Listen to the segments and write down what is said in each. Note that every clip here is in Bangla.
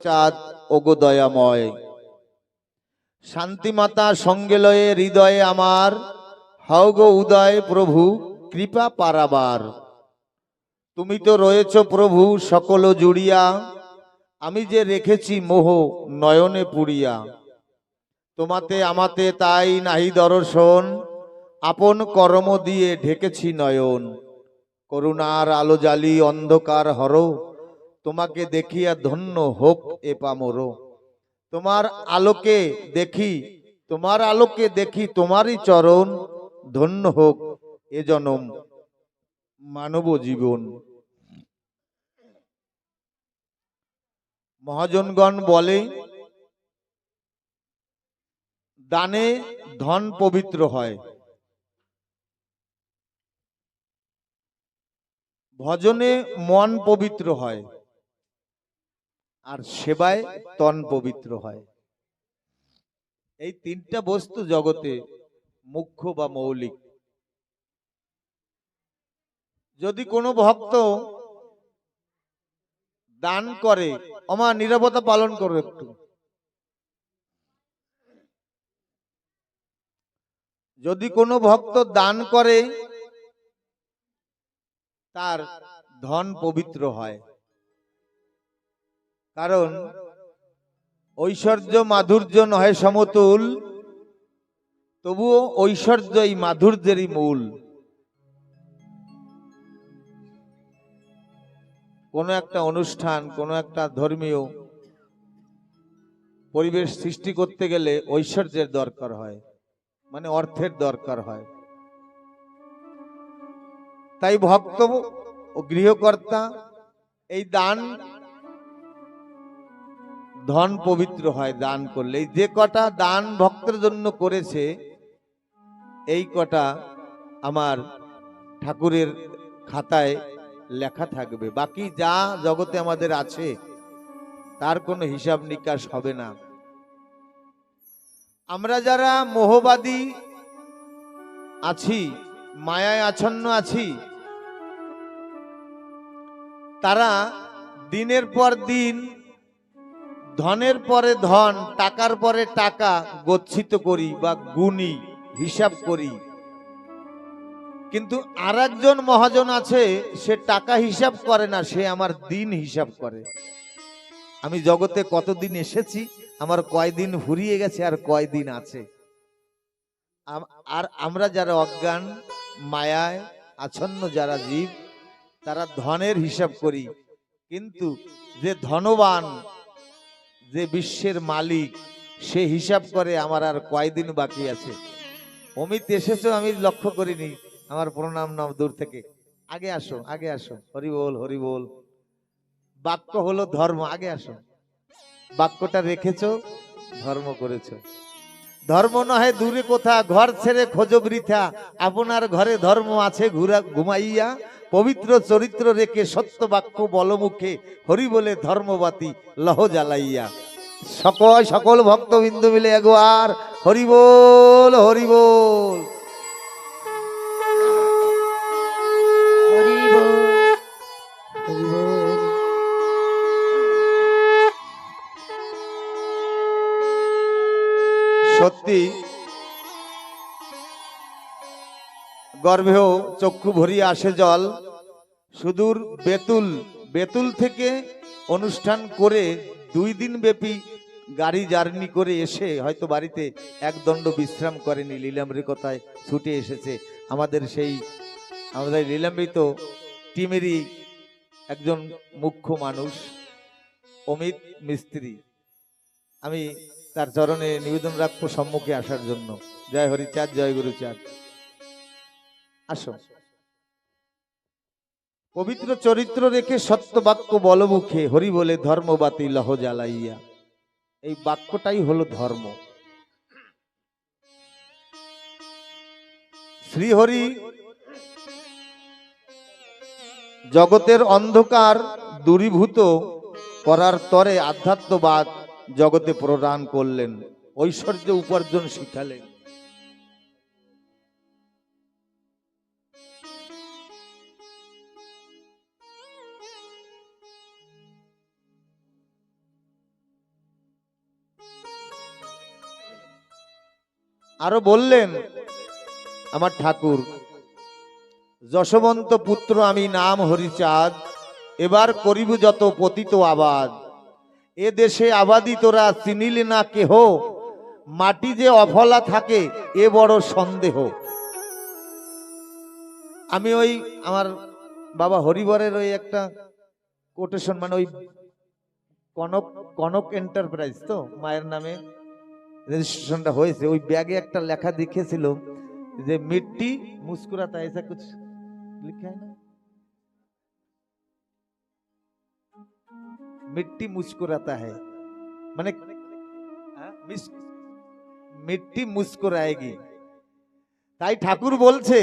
চাঁদ ওগো দয়াময়। শান্তিমাতা সঙ্গে লয়ে হৃদয়ে আমার, হও গো উদয় প্রভু, কৃপা পারাবার। তুমি তো রয়েছ প্রভু সকল জুড়িয়া, আমি যে রেখেছি মোহ নয়নে পুড়িয়া। তোমাতে আমাতে তাই নাহি দর্শন, আপন কর্ম দিয়ে ঢেকেছি নয়ন। করুণার আলো জালি অন্ধকার হর তোমাকে দেখিয়া ধন্য হোক এ পামর। তোমার আলোকে দেখি, তোমার আলোকে দেখি তোমারই চরণ ধন্য হোক এ জনম মানব জীবন। মহাজনগণ বলে, দানে ধন পবিত্র হয়। ভজনে মন পবিত্র হয়। আর সেবায় তন পবিত্র হয়। এই তিনটা বস্তু জগতে মুখ্য বা মৌলিক। যদি কোনো ভক্ত দান করে আমার নিরাপত্তা পালন করো একটু। যদি কোনো ভক্ত দান করে, তার ধন পবিত্র হয়। কারণ ঐশ্বর্য মাধুর্য নহে সমতুল, তবুও ঐশ্বর্য এই মাধুর্যেরই মূল। কোনো একটা অনুষ্ঠান, কোনো একটা ধর্মীয় পরিবেশ সৃষ্টি করতে গেলে ঐশ্বর্যের দরকার হয় মানে অর্থের দরকার হয়। তাই ভক্ত ও গৃহকর্তা এই দান ধন পবিত্র হয়, দান করলে যে কটা দান ভক্তের জন্য করেছে, এই কটা আমার ঠাকুরের খাতায় লেখা থাকবে। বাকি যা জগতে আমাদের আছে, তার কোনো হিসাব নিকাশ হবে না। আমরা যারা মোহবাদী আছি, মায়ায় আচ্ছন্ন আছি, তারা দিনের পর দিন ধনের পরে ধন, টাকার পরে টাকা, গচ্ছিত করি বা গুণী, হিসাব করি। কিন্তু আর একজন মহাজন আছে, সে টাকা হিসাব করে না, সে আমার দিন হিসাব করে। আমি জগতে কতদিন এসেছি, আমার কয়দিন ফুরিয়ে গেছে আর কয়দিন আছে। আর আমরা যারা অজ্ঞান, মায়ায় আচ্ছন্ন, যারা জীব, তারা ধনের হিসাব করি। কিন্তু যে ধনবান যে বিশ্বের মালিক, সে হিসাব করে আমার আর কয়দিন বাকি আছে। অমিত, এসেছ? আমি লক্ষ্য করিনি। আমার প্রণাম নাম দূর থেকে। আগে আসো আগে আসো। হরি বল হরি বল। বাক্য হলো ধর্ম। আগে আসো। বাক্যটা রেখেছ, ধর্ম করেছ। ধর্ম নহে দূরে কোথা, ঘর ছেড়ে খোঁজ বৃথা। আপনার ঘরে ধর্ম আছে, ঘুরা ঘুমাইয়া পবিত্র চরিত্র রেখে সত্য বাক্য বলমুখে হরি বলে ধর্মবাতি লহ জ্বালাইয়া। সকল সকল ভক্তবিন্দু মিলে একবার হরি বল হরি বল। হরি বল। হরি বল। সত্যি গর্ভেও চক্ষু ভরিয়ে আসে জল। সুদূর বেতুল বেতুল থেকে অনুষ্ঠান করে দুই দিন ব্যাপী গাড়ি জার্নি করে এসে হয়তো বাড়িতে এক দণ্ড বিশ্রাম করেনি লীলামৃর কথায় ছুটে এসেছে। আমাদের সেই, আমাদের লীলামৃত টিমেরই একজন মুখ্য মানুষ, অমিত মিস্ত্রি। আমি তার চরণে নিবেদন রাখব সম্মুখে আসার জন্য। জয় হরিচাঁদ, জয় গুরুচাঁদ। আসো। পবিত্র চরিত্র রেখে সত্য বাক্য বলমুখে হরি বলে ধর্মবাতি লহ জ্বালাইয়া। এই বাক্যটাই হলো ধর্ম। শ্রীহরি জগতের অন্ধকার দূরীভূত করার তরে আধ্যাত্মবাদ জগতে প্রদান করলেন, ঐশ্বর্য উপার্জন শিখালেন। আরও বললেন, আমার ঠাকুর, যশবন্ত পুত্র আমি নাম হরিচাঁদ, এবার করিব যত পতিত আবাদ। এ দেশে আবাদি তোরা চিনিলে না কেহ, মাটি যে অফলা থাকে, এ বড় সন্দেহ। আমি ওই আমার বাবা হরিবরের ওই একটা কোটেশন মানে ওই কনক কনক এন্টারপ্রাইজ তো, মায়ের নামে। রেজিস্ট্রেশনটা হয়েছে, ওই ব্যাগে একটা লেখা দেখেছিল যে মিট্টি, মুস্কুরাতা এসা কিছু লিখা না। मिट्टी मुस्कुराता है मैंने মিট্টি, মানে হ্যাঁ? মুস্কুরায়গি। তাই ঠাকুর বলছে,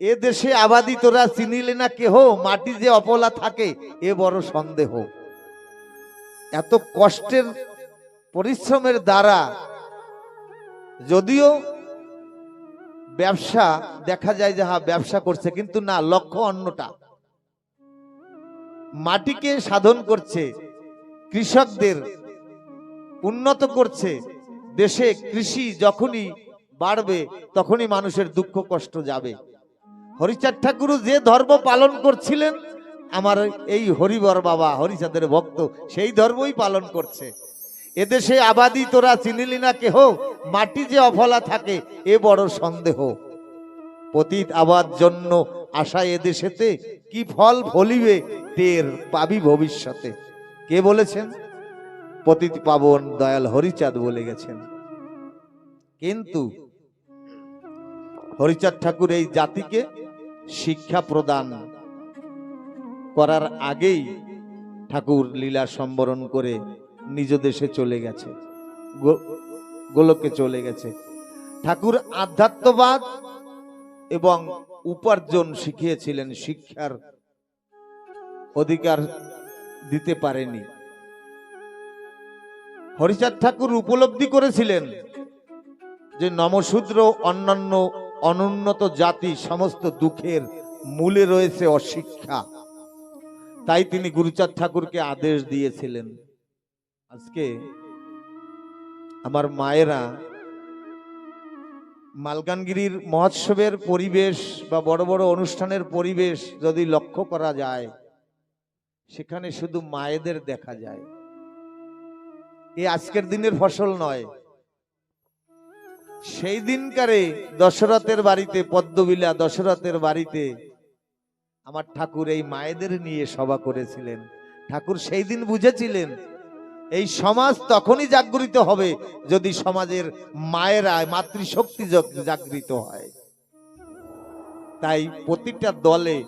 এ দেশে আবাদি তোরা চিনিলে না কেহ, মাটি যে অপলা থাকে, এ বড় সন্দেহ। এত কষ্টের পরিশ্রমের দ্বারা যদিও ব্যবসা, দেখা যায় যে হ্যাঁ ব্যবসা করছে, কিন্তু না, লক্ষ্য অন্যটা। মাটিকে সাধন করছে, কৃষকদের উন্নত করছে, দেশে কৃষি যখনই বাড়বে, তখনই মানুষের দুঃখ, কষ্ট যাবে। হরিচাঁদ ঠাকুর যে ধর্ম পালন করছিলেন, আমার এই হরিবর বাবা, হরিচাঁদের ভক্ত, সেই ধর্মই পালন করছে। এদেশে আবাদি তোরা চিনিলি না কেহ? মাটি যে অফলা থাকে, এ বড় সন্দেহ। পতিত আবাদ জন্য আশা এদেশেতে কি ফল ফলিবে টের পাবি ভবিষ্যতে। কে বলেছেন? পতিত পাবন দয়াল হরিচাঁদ বলে গেছেন। কিন্তু হরিচাঁদ ঠাকুর এই জাতিকে শিক্ষা প্রদান করার আগেই ঠাকুর লীলা সম্বরণ করে নিজ দেশে চলে গেছে। গোলকে চলে গেছে। ঠাকুর আধ্যাত্মবাদ এবং উপার্জন শিখিয়েছিলেন, শিক্ষার অধিকার দিতে পারেনি। হরিচাঁদ ঠাকুর উপলব্ধি করেছিলেন যে নমশূদ্র অন্যান্য অনুন্নত জাতি সমস্ত দুঃখের মূলে রয়েছে অশিক্ষা। তাই তিনি গুরুচাঁদ ঠাকুরকে আদেশ দিয়েছিলেন। আজকে আমার মায়েরা মালকানগিরির মহোৎসবের পরিবেশ বা বড় বড় অনুষ্ঠানের পরিবেশ যদি লক্ষ্য করা যায়, সেখানে শুধু মায়েদের দেখা যায়। এ আজকের দিনের ফসল নয়। সেই দিনকারে দশরথের বাড়িতে, পদ্মবিলা দশরথের বাড়িতে আমার ঠাকুর এই মায়েদের নিয়ে সভা করেছিলেন। ঠাকুর সেই দিন বুঝেছিলেন এই সমাজ তখনই জাগরিত হবে যদি সমাজের মায়েরা, মাতৃশক্তি জাগ- জাগৃত হয়। তাই প্রতিটা দলে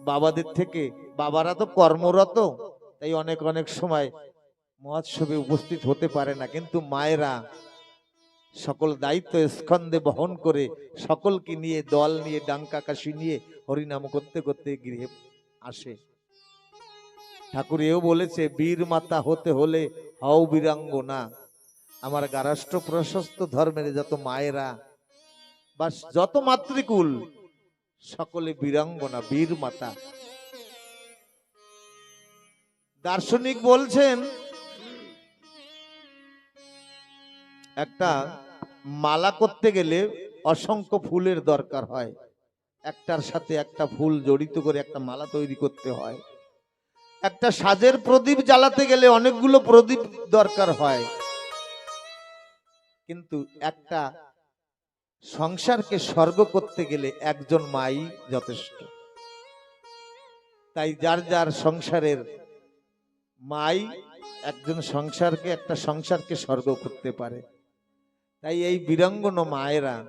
বাবাদের থেকে, বাবারা তো কর্মরত, তাই অনেক অনেক সময় মহোৎসবে উপস্থিত হতে পারে না। কিন্তু মায়েরা সকল দায়িত্ব স্কন্ধে বহন করে সকলকে নিয়ে, দল নিয়ে ডাঙ্কা কাশি নিয়ে, হরিনাম করতে করতে গৃহে আসে। ঠাকুর এও বলেছে, বীর মাতা হতে হলে হও বীরাঙ্গনা। আমার গারাষ্ট্র প্রশস্ত ধর্মের যত মায়েরা, বা যত মাতৃকুল, সকলে বীরাঙ্গনা, বীর মাতা। দার্শনিক বলছেন, একটা মালা করতে গেলে অসংখ্য ফুলের দরকার হয়। একটার সাথে একটা ফুল জড়িত করে একটা মালা তৈরি করতে হয়। একটা সাজের প্রদীপ জ্বালাতে গেলে অনেকগুলো প্রদীপ দরকার হয়। কিন্তু একটা সংসারকে স্বর্গ করতে গেলে একজন মাই যথেষ্ট। তাই যার যার সংসারের মাই একজন সংসারকে, একটা সংসারকে স্বর্গ করতে পারে। তাই এই বীরাঙ্গন মায়েরা,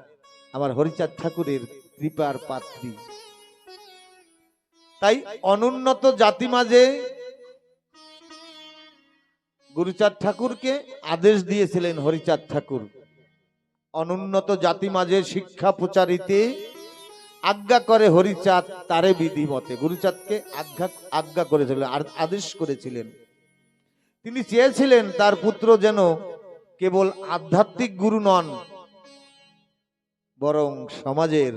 আমার হরিচাঁদ ঠাকুরের কৃপার পাত্রী। তাই অনুন্নত জাতি মাঝে গুরুচাঁদ ঠাকুরকে আদেশ দিয়েছিলেন হরিচাঁদ ঠাকুর। অনুন্নত জাতি মাঝে শিক্ষা প্রচারিতে আজ্ঞা করে হরিচাঁদ তারে বিধি মতে গুরুচাঁদকে আজ্ঞা আজ্ঞা করেছিলেন আদেশ করেছিলেন। তিনি চেয়েছিলেন তার পুত্র যেন কেবল আধ্যাত্মিক গুরু নন, বরং সমাজের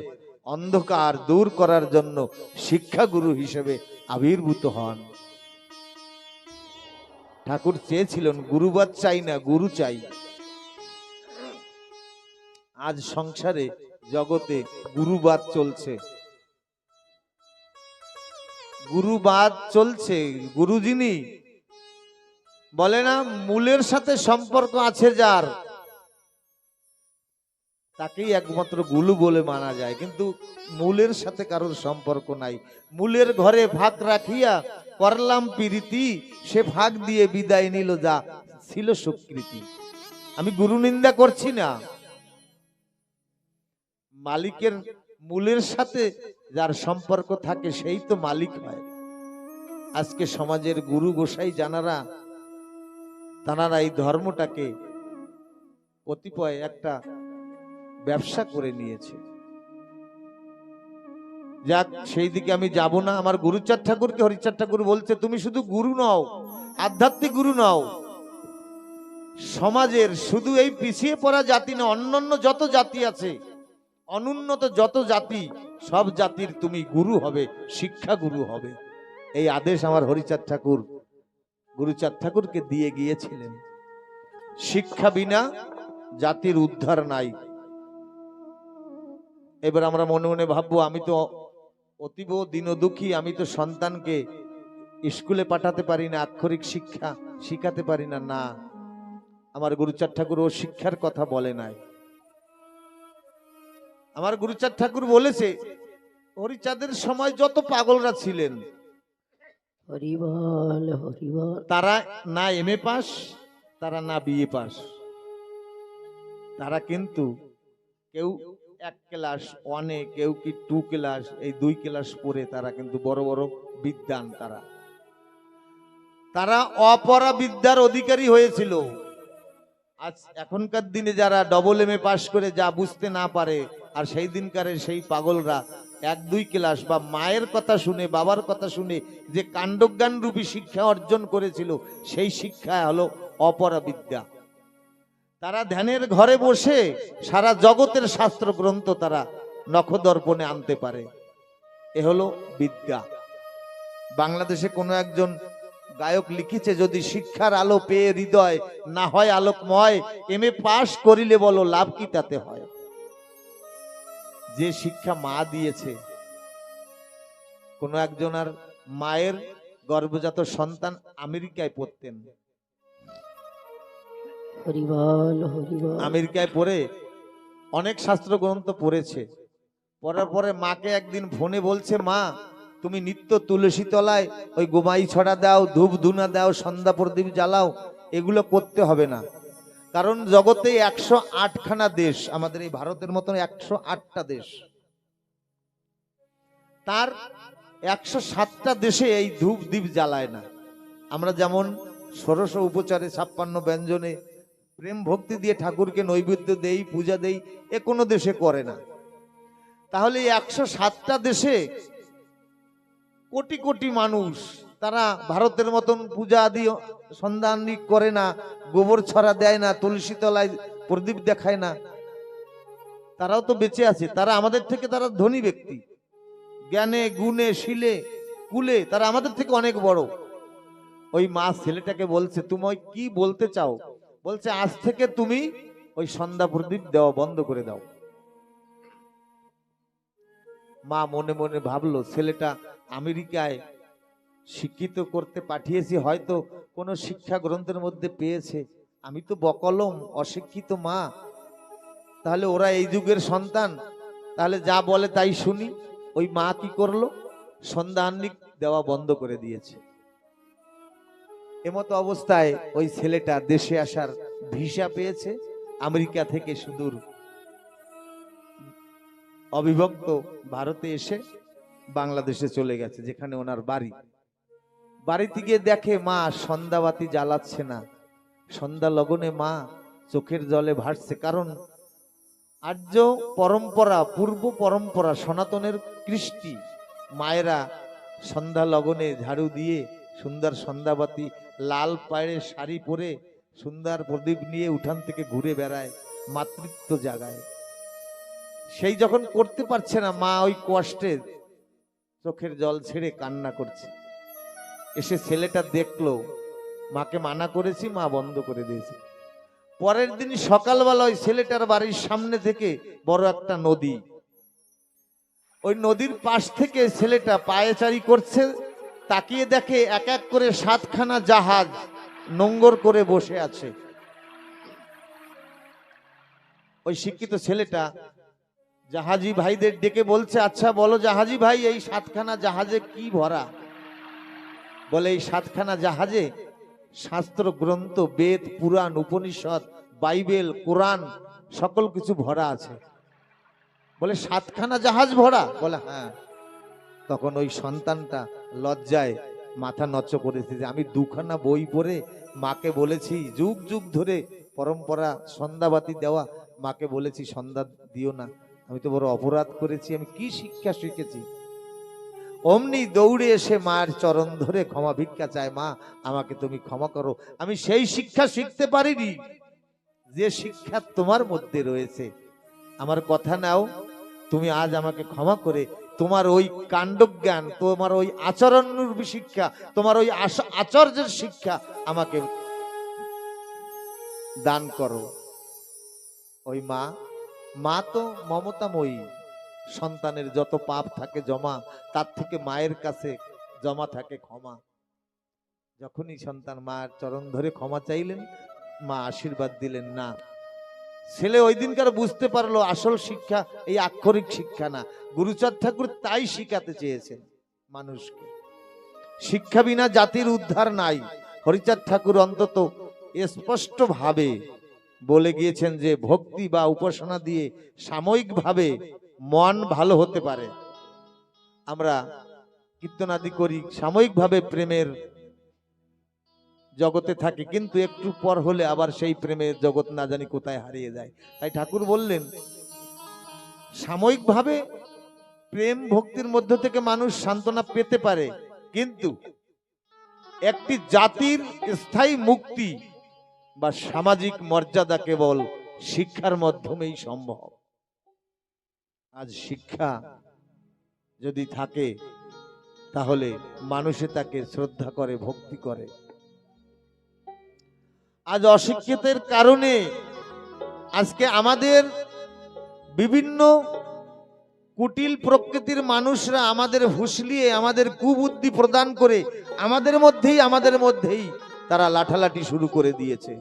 অন্ধকার দূর করার জন্য শিক্ষাগুরু হিসেবে আবির্ভূত হন। ঠাকুর চেয়েছিলেন গুরুবাদ চাই না, গুরু চাই। আজ সংসারে, জগতে গুরুবাদ চলছে। গুরুবাদ চলছে গুরু যিনি বলে না, মূলের সাথে সম্পর্ক আছে যার। তাকেই একমাত্র গুরু বলে মানা যায়। কিন্তু মূলের সাথে কারোর সম্পর্ক নাই। মূলের ঘরে ভাগ রাখিয়া করলাম প্রীতি, সে ভাগ দিয়ে বিদায় নিল যা ছিল সুকৃতি। আমি গুরু নিন্দা করছি না। মালিকের মূলের সাথে যার সম্পর্ক থাকে, সেই তো মালিক হয়। আজকে সমাজের গুরু গোসাই জানারা, তানারা এই ধর্মটাকে কতিপয় একটা ব্যবসা করে নিয়েছে। যাক, সেই দিকে আমি যাব না। আমার গুরুচার ঠাকুরকে হরিচার ঠাকুর বলছে, তুমি শুধু গুরু নও, আধ্যাত্মিক গুরু নও। সমাজের শুধু এই পিছিয়ে পড়া জাতি না, অন্যান্য যত জাতি আছে, অনুন্নত যত জাতি, সব জাতির তুমি গুরু হবে, শিক্ষা গুরু হবে। এই আদেশ আমার হরিচাঁদ ঠাকুর, গুরুচাঁদ ঠাকুরকে দিয়ে গিয়েছিলেন। শিক্ষা বিনা জাতির উদ্ধার নাই। এবার আমরা মনে মনে ভাববো আমি তো অতীব দিন দুঃখী আমি তো সন্তানকে স্কুলে পাঠাতে পারি না আক্ষরিক শিক্ষা শিখাতে পারি না। না আমার গুরুচাঁদ ঠাকুর ও শিক্ষার কথা বলে নাই। আমার গুরুচাঁদ ঠাকুর বলেছে হরিচাঁদের সময় যত পাগলরা ছিলেন তারা না এম এ পাস তারা না বিএ পাস। তারা কিন্তু কেউ এক ক্লাস ওয়ানে কেউ কি টু ক্লাস, এই দুই ক্লাস পড়ে তারা কিন্তু বড় বড় বিদ্যান তারা। তারা অপরা বিদ্যার অধিকারী হয়েছিল। আজ এখনকার দিনে যারা ডবল এম এ পাস করে যা বুঝতে না পারে, আর সেই দিনকারের সেই পাগলরা এক দুই ক্লাস বা মায়ের কথা শুনে, বাবার কথা শুনে যে কাণ্ডজ্ঞান রূপী শিক্ষা অর্জন করেছিল, সেই শিক্ষা হলো অপরা বিদ্যা। তারা ধ্যানের ঘরে বসে সারা জগতের শাস্ত্র গ্রন্থ তারা নখদর্পণে আনতে পারে। এ হলো বিদ্যা। বাংলাদেশে কোনো একজন গায়ক লিখেছে, যদি শিক্ষার আলো পেয়ে হৃদয় না হয় আলোকময় এম এ পাশ করিলে বলো লাভ কি তাতে হয়? যে শিক্ষা মা দিয়েছে, কোনো একজনার মায়ের গর্ভজাত সন্তান আমেরিকায় পড়তেন। আমেরিকায় পড়ে অনেক শাস্ত্র গ্রন্থ পড়েছে। পড়ার পরে মাকে একদিন ফোনে বলছে, মা, তুমি নিত্য তুলসী তলায় ওই গোমাই ছড়া দাও, ধূপ ধুনা দাও, সন্ধ্যা প্রদীপ জ্বালাও, এগুলো করতে হবে না। কারণ জগতে একশো আটখানা দেশ, আমাদের এই ভারতের মতন একশো আটটা দেশ। তার একশো সাতটা দেশে এই ধূপ দ্বীপ জ্বালায় না। আমরা যেমন ষোড়শ উপচারে ছাপ্পান্ন ব্যঞ্জনে প্রেম ভক্তি দিয়ে ঠাকুরকে নৈবেদ্য দেই, পূজা দেই, এ কোনো দেশে করে না। তাহলে একশো সাতটা দেশে কোটি কোটি মানুষ, তারা ভারতের মতন পূজা আদি সন্ধান করে না, গোবর ছড়া দেয় না, তুলসী তলায় প্রদীপ দেখায় না। তারাও তো বেঁচে আছে, তারা আমাদের থেকে তারা ধনী ব্যক্তি। জ্ঞানে, গুণে, শিলে, কুলে তারা আমাদের থেকে অনেক বড়। ওই মা ছেলেটাকে বলছে, তুমি কি বলতে চাও? বলছে, আজ থেকে তুমি ওই সন্ধ্যা প্রদীপ দেওয়া বন্ধ করে দাও। মা মনে মনে ভাবলো, ছেলেটা আমেরিকায় শিক্ষিত করতে পাঠিয়েছি, হয়তো কোনো শিক্ষা গ্রন্থের মধ্যে পেয়েছে। আমি তো বকলম, অশিক্ষিত মা। তাহলে ওরা এই যুগের সন্তান। তাহলে যা বলে তাই শুনি। ওই মা কি করল? সন্ধ্যা দেওয়া বন্ধ করে দিয়েছে। এমতো অবস্থায় ওই ছেলেটা দেশে আসার ভিসা পেয়েছে, আমেরিকা থেকে সুদূর। অবিভক্ত ভারতে এসে বাংলাদেশে চলে গেছে, যেখানে ওনার বাড়ি। বাড়িতে গিয়ে দেখে, মা, সন্ধ্যাবাতি জ্বালাচ্ছে না। সন্ধ্যা লগনে মা চোখের জলে ভাসছে। কারণ আর্য পরম্পরা, পূর্ব পরম্পরা, সনাতনের কৃষ্টি, মায়েরা সন্ধ্যা লগনে ঝাড়ু দিয়ে সুন্দর সন্ধ্যাবাতি লাল পায়ের শাড়ি পরে সুন্দর প্রদীপ নিয়ে উঠান থেকে ঘুরে বেড়ায়, মাতৃত্ব জাগায়। সেই যখন করতে পারছে না, মা ওই কষ্টে চোখের জল ছেড়ে কান্না করছে। এসে ছেলেটা দেখল, মাকে মানা করেছি, মা বন্ধ করে দিয়েছে। পরের দিন সকালবেলা ওই ছেলেটার বাড়ির সামনে থেকে বড় একটা নদী। ওই নদীর পাশ থেকে ছেলেটা পায়েচারি করছে তাকিয়ে দেখে এক এক করে সাতখানা জাহাজ নোঙ্গর করে বসে আছে। ওই শিক্ষিত ছেলেটা জাহাজি ভাইদের ডেকে বলছে আচ্ছা বলো জাহাজি ভাই, এই সাতখানা জাহাজে কি ভরা? বলে, এই সাতখানা জাহাজে শাস্ত্র গ্রন্থ বেদ, পুরাণ, উপনিষদ, বাইবেল, কোরআন সকল কিছু ভরা আছে। বলে, সাতখানা জাহাজ ভরা? বলে হ্যাঁ। তখন ওই সন্তানটা লজ্জায় মাথা নচ করেছে যে আমি দুখানা বই পড়ে মাকে বলেছি, যুগ যুগ ধরে পরম্পরা সন্ধ্যাবাতি দেওয়া। মাকে বলেছি, সন্ধ্যা দিও না। আমি তো বড় অপরাধ করেছি, আমি কি শিক্ষা শিখেছি? অমনি দৌড়ে এসে মার চরণ ধরে ক্ষমা ভিক্ষা চায়, মা, আমাকে তুমি ক্ষমা করো। আমি সেই শিক্ষা শিখতে পারিনি, যে শিক্ষা তোমার মধ্যে রয়েছে। আমার কথা নাও, তুমি আজ আমাকে ক্ষমা করে তোমার ওই কাণ্ডজ্ঞান, তোমার ওই আচরণ শিক্ষা, তোমার ওই আচার্যের শিক্ষা আমাকে দান করো। ওই মা মা তো মমতাময়ী। সন্তানের যত পাপ থাকে জমা, তার থেকে মায়ের কাছে জমা থাকে ক্ষমা। যখনই সন্তান মায়ের চরণ ধরে ক্ষমা চাইলেন, মা আশীর্বাদ দিলেন, না। ছেলে ওই দিনকার বুঝতে পারল আসল শিক্ষা, এই আক্ষরিক শিক্ষা না। গুরুচাঁদ ঠাকুর তাই শিখাতে চেয়েছেন মানুষকে। শিক্ষা বিনা জাতির উদ্ধার নাই। হরিচাঁদ ঠাকুর অন্তত স্পষ্ট ভাবে বলে গিয়েছেন যে, ভক্তি বা উপাসনা দিয়ে সাময়িকভাবে মন ভালো হতে পারে। আমরা কীর্তনাদি করি, সাময়িকভাবে প্রেমের জগতে থাকে, কিন্তু একটু পর হলে আবার সেই প্রেমের জগৎ না জানি কোথায় হারিয়ে যায়। তাই ঠাকুর বললেন, সাময়িকভাবে প্রেম ভক্তির মধ্য থেকে মানুষ সান্ত্বনা পেতে পারে, কিন্তু একটি জাতির স্থায়ী মুক্তি বা সামাজিক মর্যাদা কেবল শিক্ষার মাধ্যমেই সম্ভব। আজ শিক্ষা যদি থাকে, তাহলে মানুষে তাকে শ্রদ্ধা করে, ভক্তি করে। আজ অশিক্ষিতের কারণে আজকে আমাদের বিভিন্ন কুটিল প্রকৃতির মানুষরা আমাদের হুসলিয়ে আমাদের কুবুদ্ধি প্রদান করে আমাদের মধ্যেই আমাদের মধ্যেই তারা লাঠালাঠি শুরু করে দিয়েছে।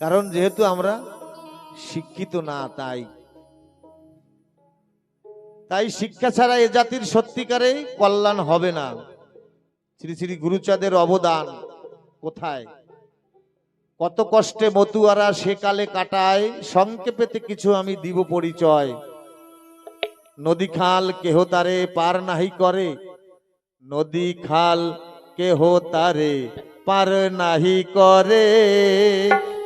কারণ যেহেতু আমরা শিক্ষিত না, তাই। তাই শিক্ষা ছাড়া এ জাতির সত্যিকারে কল্যাণ হবে না। শ্রী শ্রী গুরুচাঁদের অবদান কোথায়? কত কষ্টে মতুয়ারা সেকালে কাটায়, সংক্ষেপেতে কিছু আমি দিব পরিচয়। নদী খাল কেহ তারে পার নাহি করে, নদী খাল কেহ তারে পার নাহি করে।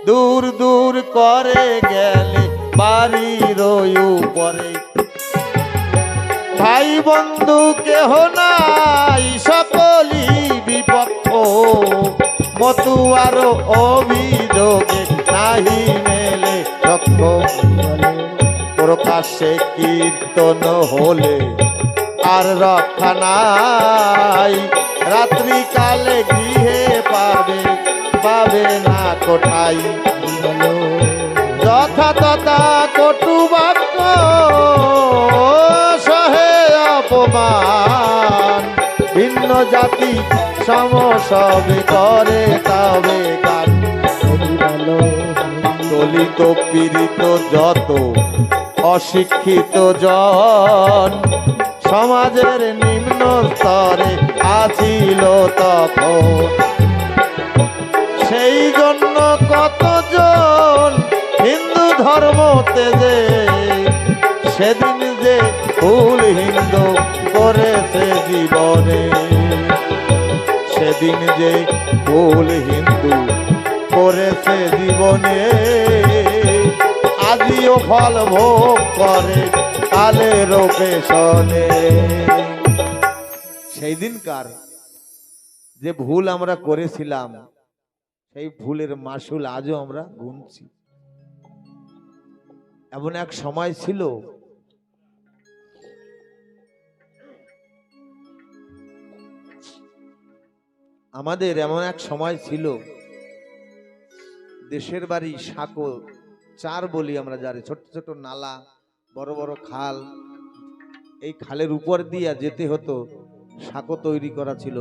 দূর দূর করে গেলে বাড়ির উপরে ভাই বন্ধু কেহ নাই, সকলই বিপক্ষ। মতুয়ার অভিযোগে নাহি মেলে রক্ষ প্রকাশ্যে কীর্তন হলে আর রক্ষা নাই। রাত্রিকালে গৃহে পাবে পাবে না কোঠাই যথা তথা কটু বাক্য জাতি সমসবে করে তবে গান দলিত পীড়িত যত অশিক্ষিত জন, সমাজের নিম্ন স্তরে আছিল তখন। সেই জন্য কতজন হিন্দু ধর্ম তেজে সেদিন যে ফুল হিন্দু করেছে জীবনে, সেদিন যে ফুল হিন্দু করেছে জীবনে, আজিও ফল ভোগ করে কালের পেছনে। সেই দিনকার যে ভুল আমরা করেছিলাম, সেই ভুলের মাসুল আজও আমরা গুনছি। এমন এক সময় ছিল আমাদের এমন এক সময় ছিল। দেশের বাড়ি সাঁকো চার বলি আমরা যারে, ছোট ছোট নালা, বড় বড় খাল। এই খালের উপর দিয়া যেতে হতো সাঁকো তৈরি করা ছিল।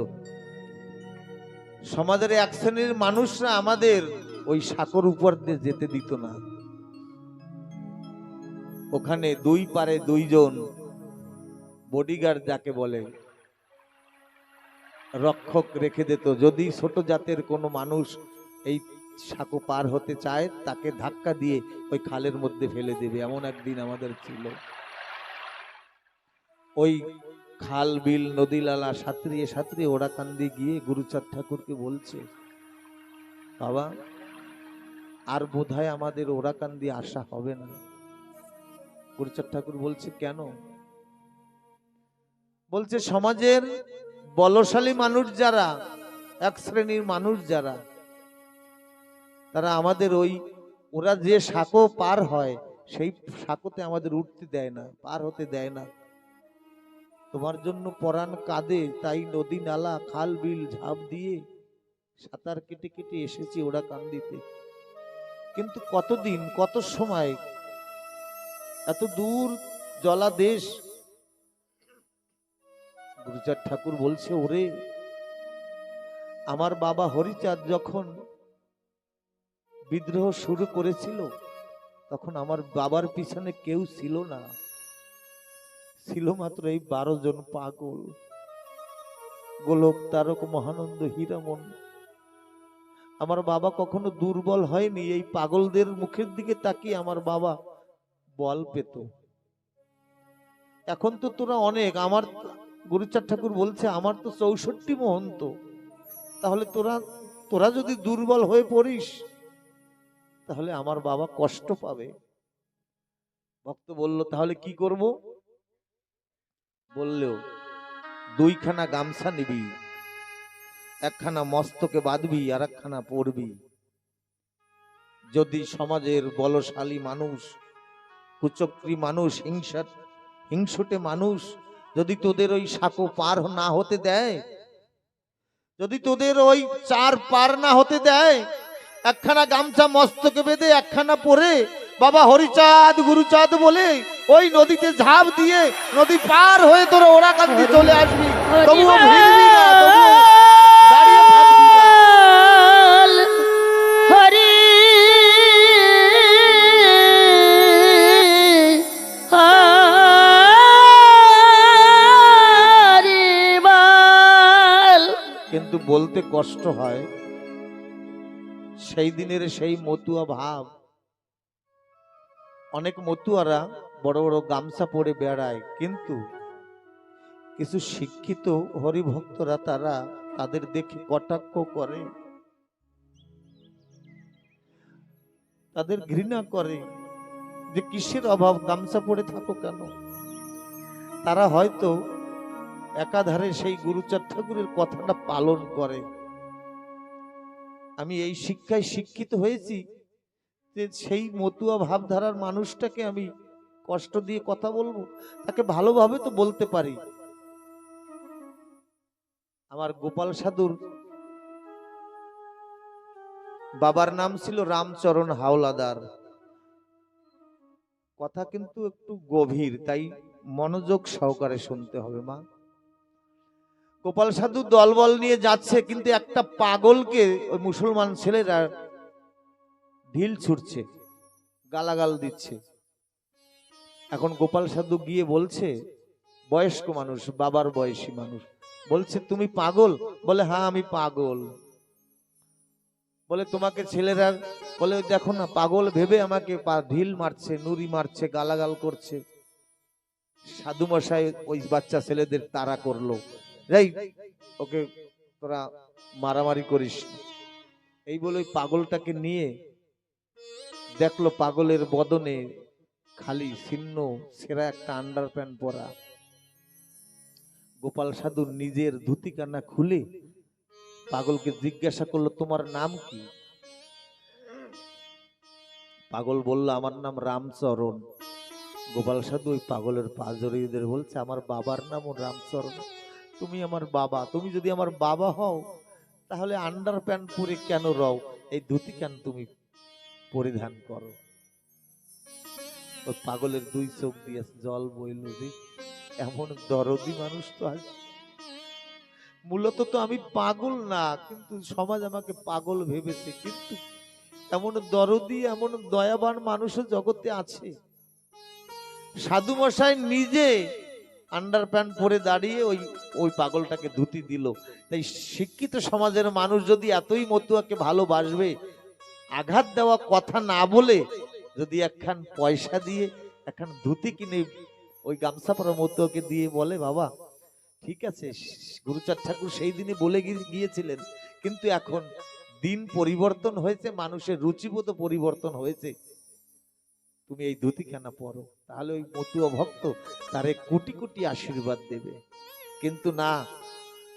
সমাজের এক শ্রেণির মানুষরা আমাদের ওই সাঁকোর উপর দিয়ে যেতে দিত না। ওখানে দুই পারে দুইজন বডিগার্ড যাকে বলে রক্ষক রেখে দিত। যদি ছোট জাতের কোনো মানুষ এই সাঁকো পার হতে চায়, তাকে ধাক্কা দিয়ে ওই খালের মধ্যে ফেলে দেবে। এমন একদিন আমাদের ছিল। ওই খাল, বিল, নদী, লালা সাঁতরিয়ে সাঁতরিয়ে ওড়াকান্দি গিয়ে গুরুচাঁদ ঠাকুরকে বলছে, বাবা, আর বোধহয় আমাদের ওড়াকান্দি আসা হবে না। গুরুচাঁদ ঠাকুর বলছে, কেন? বলছে, সমাজের বলশালী মানুষ যারা, এক শ্রেণির মানুষ যারা, তারা আমাদের ওই, ওরা যে সাঁকো পার হয়, সেই সাঁকোতে আমাদের উঠতে দেয় না, পার হতে দেয় না। তোমার জন্য পরাণ কাঁদে, তাই নদী নালা, খাল বিল ঝাঁপ দিয়ে সাঁতার কেটে কেটে এসেছি ওরা কান্দিতে। কিন্তু কতদিন, কত সময়, এত দূর জলাদেশ গুরুচাঁদ ঠাকুর বলছে, ওরে, আমার বাবা হরিচাঁদ যখন বিদ্রোহ শুরু করেছিল, তখন আমার বাবার পিছনে কেউ ছিল না। ছিল মাত্র এই বারো জন পাগল, গোলক, তারক, মহানন্দ, হীরামন। আমার বাবা কখনো দুর্বল হয়নি, এই পাগলদের মুখের দিকে তাকিয়ে আমার বাবা বল পেত। এখন তো তোরা অনেক, আমার গুরুচাঁদ ঠাকুর বলছে, আমার তো চৌষট্টি মহন্ত। তাহলে তোরা তোরা যদি দুর্বল হয়ে পড়িস, তাহলে আমার বাবা কষ্ট পাবে। ভক্ত বলল, তাহলে কি করব? বললেও, দুইখানা গামছা নিবি, একখানা মস্তকে বাঁধবি, আর একখানা পরবি। যদি সমাজের বলশালী মানুষ, কুচক্রী মানুষ হিংসা হিংসুটে মানুষ যদি তোদের ওই সাঁকো পার না হতে দেয় যদি তোদের ওই চার পার না হতে দেয় একখানা গামছা মস্তকে বেঁধে একখানা পরে বাবা হরিচাঁদ গুরুচাঁদ বলে ওই নদীতে ঝাঁপ দিয়ে নদী পার হয়ে তোরা ওরা কান্দি চলে আসবি। তবুও ভিড়বি না, কিন্তু বলতে কষ্ট হয়। সেই দিনের সেই মতুয়া ভাব। অনেক মতুয়ারা বড় বড় গামছা পরে বেড়ায়, কিন্তু কিছু শিক্ষিত হরিভক্তরা তারা তাদের দেখে কটাক্ষ করে। তাদের ঘৃণা করে যে কিসের অভাব, গামছা পরে থাকো কেন? তারা হয়তো একাধারে সেই গুরুচাঁদ ঠাকুরের কথাটা পালন করে। আমি এই শিক্ষায় শিক্ষিত হয়েছি যে সেই মতুয়া ভাবধারার মানুষটাকে আমি কষ্ট দিয়ে কথা বলব, তাকে ভালোভাবে তো বলতে পারি। আমার গোপাল সাধুর বাবার নাম ছিল রামচরণ হাওলাদার। কথা কিন্তু একটু গভীর, তাই মনোযোগ সহকারে শুনতে হবে মা। গোপাল সাধু দলবল নিয়ে যাচ্ছে, কিন্তু একটা পাগলকে ওই মুসলমান ছেলেরা ঢিল ছুটছে গালাগাল দিচ্ছে। এখন গোপাল সাধু গিয়ে বলছে, বয়স্ক মানুষ, বাবার বয়সী মানুষ, বলছে, তুমি পাগল? বলে হ্যাঁ আমি পাগল। বলে, তোমাকে ছেলেরা বলে, দেখো না, পাগল ভেবে আমাকে ঢিল মারছে নুরি মারছে, গালাগাল করছে। সাধু মশাই ওই বাচ্চা ছেলেদের তাড়া করল। ওকে তোরা মারামারি করিস। এই বলে পাগলটাকে নিয়ে দেখল পাগলের বদনে খালি ছিন্ন, সেরা একটা আন্ডার প্যান্ট পরা। গোপাল সাধু নিজের ধুতি কান্না খুলে পাগলকে জিজ্ঞাসা করল, তোমার নাম কি? পাগল বলল, আমার নাম রামচরণ। গোপাল সাধু ওই পাগলের পা জড়িয়ে বলছে, আমার বাবার নামও রামচরণ। তুমি আমার বাবা, তুমি যদি আমার বাবা হও, তাহলে আন্ডার প্যান্ট পরে কেন রও? এই ধুতি কেন তুমি পরিধান করো? ওই পাগলের দুই চোখ দিয়ে জল বইল যে এমন দরদি মানুষ তো আজ। মূলত তো আমি পাগল না, কিন্তু সমাজ আমাকে পাগল ভেবেছে, কিন্তু এমন দরদি, এমন দয়াবান মানুষও জগতে আছে। সাধু মশাই নিজে আন্ডার প্যান্ট পরে দাঁড়িয়ে ওই ওই পাগলটাকে ধুতি দিল। তাই শিক্ষিত সমাজের মানুষ যদি এতই মতুয়াকে ভালোবাসবে, আঘাত দেওয়া কথা না বলে যদি একখান পয়সা দিয়ে, একখান ধুতি কিনে ওই গামছা পরা মতুয়াকে দিয়ে বলে, বাবা, ঠিক আছে গুরুচার ঠাকুর সেই দিনে বলে গিয়েছিলেন। কিন্তু এখন দিন পরিবর্তন হয়েছে, মানুষের রুচিবোধ পরিবর্তন হয়েছে। তুমি এই ধুতিখানা পরো তাহলে ওই মতুয়া ভক্ত তারে কোটি কোটি আশীর্বাদ দেবে। কিন্তু না,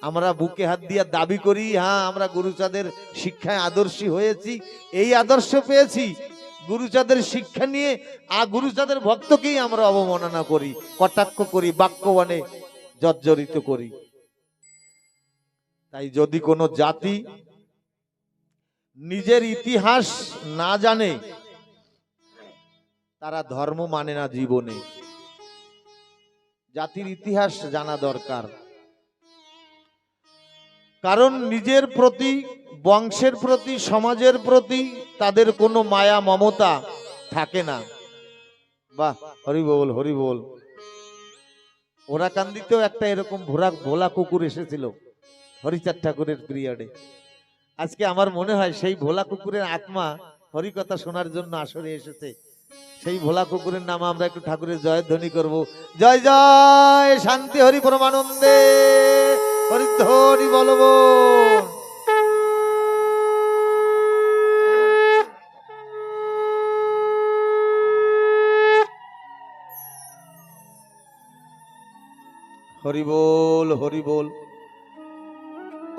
আমরা বুকে হাত দিয়া দাবি করি হ্যাঁ আমরা গুরুচাঁদের শিক্ষায় আদর্শী হয়েছি, এই আদর্শ পেয়েছি। গুরুচাঁদের শিক্ষা নিয়ে আ গুরুচাঁদের ভক্তকেই আমরা অবমাননা করি, কটাক্ষ করি, বাক্যবাণে জর্জরিত করি। তাই যদি কোনো জাতি নিজের ইতিহাস না জানে তারা ধর্ম মানে না জীবনে। জাতির ইতিহাস জানা দরকার। কারণ নিজের প্রতি, বংশের প্রতি, সমাজের প্রতি তাদের কোনো মায়া, মমতা থাকে না। বাহ হরি বল হরি বল ওরা কান্দিতেও একটা এরকম ভোরা ভোলা কুকুর এসেছিল, হরিচাঁদ ঠাকুরের পিরিয়ডে। আজকে আমার মনে হয় সেই ভোলা কুকুরের আত্মা হরিকথা শোনার জন্য আসরে এসেছে। সেই ভোলা কুকুরের নাম আমরা একটু ঠাকুরের জয়ধ্বনি করব। জয় জয়, শান্তি, হরি পরমানন্দে, হরিধ্বনি বলব। হরি বল হরি বল।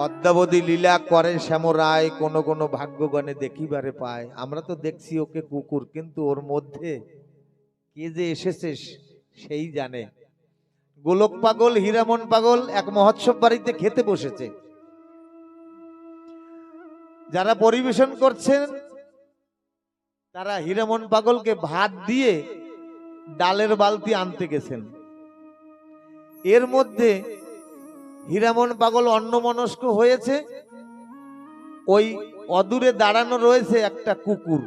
অদ্যাবধি লীলা করে শ্যাম রায় কোনো কোন ভাগ্যগণে দেখিবারে পায়। আমরা তো দেখছি ওকে কুকুর, কিন্তু ওর মধ্যে কে যে এসেছে সেই জানে। গোলক পাগল, হীরামন পাগল, এক মহোৎসব বাড়িতে খেতে বসেছে। যারা পরিবেশন করছেন, তারা হীরামন পাগলকে ভাত দিয়ে ডালের বালতি আনতে গেছেন। এর মধ্যে হীরামন পাগল অন্যমনস্ক হয়েছে। ওই অদূরে দাঁড়ানো রয়েছে একটা কুকুর।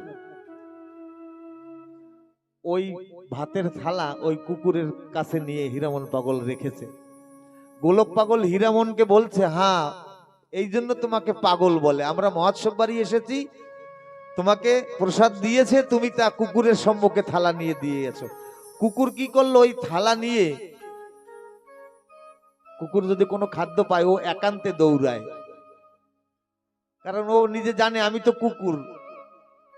ওই ভাতের থালা ওই কুকুরের কাছে নিয়ে হীরামন পাগল রেখেছে। গোলক পাগল হীরামনকে বলছে হ্যাঁ এই জন্য তোমাকে পাগল বলে। আমরা মহোৎসব বাড়ি এসেছি, তোমাকে প্রসাদ দিয়েছে, তুমি তা কুকুরের সম্মুখে থালা নিয়ে দিয়েছ। কুকুর কি করল? ওই থালা নিয়ে কুকুর যদি কোনো খাদ্য পায়, ও একান্তে দৌড়ায়। কারণ ও নিজে জানে, আমি তো কুকুর।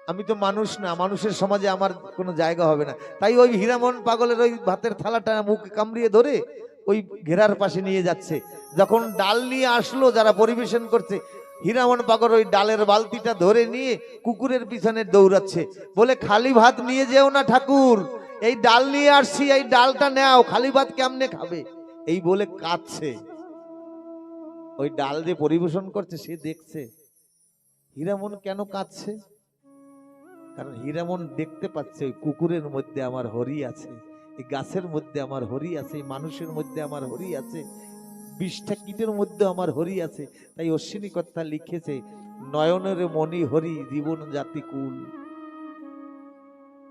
আমি তো মানুষ না, মানুষের সমাজে আমার কোনো জায়গা হবে না। তাই ওই হীরামন পাগলের ওই ভাতের থালাটা মুখ কামড়িয়ে ধরে ওই ঘেরার পাশে নিয়ে যাচ্ছে। যখন ডাল নিয়ে আসলো, যারা পরিবেশন করছে, হীরামন পাগল ওই ডালের বালতিটা ধরে নিয়ে কুকুরের পিছনে দৌড়াচ্ছে। বলে, খালি ভাত নিয়ে যেও না ঠাকুর। এই ডাল নিয়ে আসছি, এই ডালটা নেও। খালি ভাত কেমনে খাবে? এই বলে কাঁদছে। ওই ডাল দিয়ে পরিবেশন করছে, সে দেখছে। হীরামন কেন কাঁদছে? কারণ হীরামন দেখতে পাচ্ছে, ওই কুকুরের মধ্যে আমার হরি আছে, এই গাছের মধ্যে আমার হরি আছে, এই মানুষের মধ্যে আমার হরি আছে বিষ্ঠা কীটের মধ্যে আমার হরি আছে। তাই অশ্বিনী কথা লিখেছে, নয়নের মণি হরি জীবন জাতি কুল।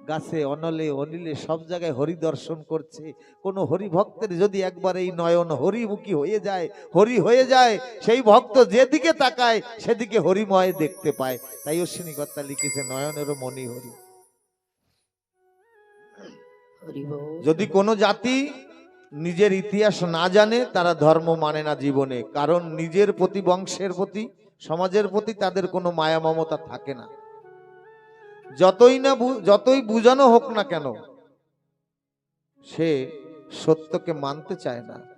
গাছে অনলে অনিলে সব জায়গায় হরি দর্শন করছে। কোন হরি ভক্তের যদি একবার এই নয়ন হরিমুখী হয়ে যায় হরি হয়ে যায় সেই ভক্ত যেদিকে তাকায় সেদিকে হরিময় দেখতে পায়। তাই অশ্বিনী কর্তা লিখেছে নয়নেরও মনি হরি। হরি যদি কোনো জাতি নিজের ইতিহাস না জানে তারা ধর্ম মানে না জীবনে। কারণ নিজের প্রতি বংশের প্রতি সমাজের প্রতি তাদের কোনো মায়া মমতা থাকে না। যতই না যতই বুঝানো হোক না কেন সে সত্যকে মানতে চায় না।